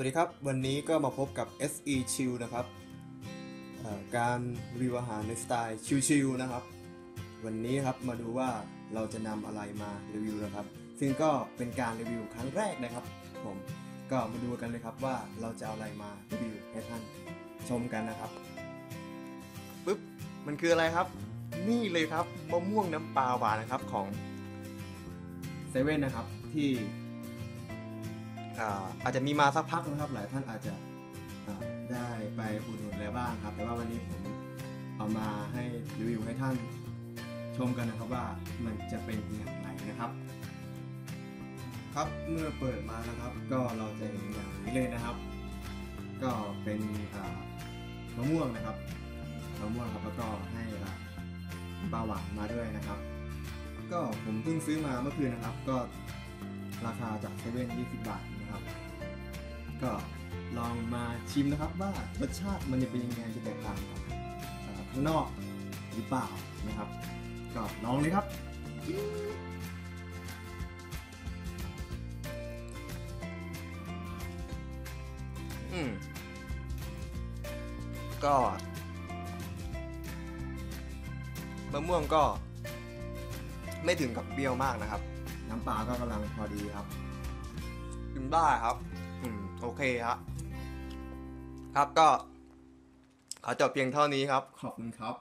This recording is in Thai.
วัสดีครับ วันนี้ก็มาพบกับ SE Chill นะครับการรีวิวอาหารในสไตล์ชิลๆนะครับ วันนี้ครับมาดูว่าเราจะนำอะไรมารีวิวนะครับ ซึ่งก็เป็นการรีวิวครั้งแรกนะครับ ผมก็มาดูกันเลยครับว่าเราจะเอาอะไรมารีวิวให้ท่านชมกันนะครับปึ๊บมันคืออะไรครับ นี่เลยครับมะม่วงน้ำปลาหวานนะครับของเซเว่นนะครับที่ อาจจะมีมาสักพักนะครับ หลายท่านอาจจะได้ไปอุดหนุนแล้วบ้างครับ แต่ว่าวันนี้ผมเอามาให้รีวิวให้ท่านชมกันนะครับว่ามันจะเป็นอย่างไรนะครับ ครับเมื่อเปิดมานะครับ ก็เราจะเห็นอย่างนี้เลยนะครับ ก็เป็นมะม่วงนะครับมะม่วงครับแล้วก็ให้ปลาหวานมาด้วยนะครับ ก็ผมเพิ่งซื้อมาเมื่อคืนนะครับ ก็ ราคาจากเซเว่น20บาทนะครับ ก็ลองมาชิมนะครับว่ารสชาติมันจะเป็นยังไงจะแตกต่างกับข้างนอกหรือเปล่านะครับ ก็ลองเลยครับอืมก็มะม่วงก็ไม่ถึงกับเปรี้ยวมากนะครับ น้ำปลาก็กำลังพอดีครับ กินได้ครับ อืมโอเคครับ ครับก็ ขอจบเพียงเท่านี้ครับ ขอบคุณครับ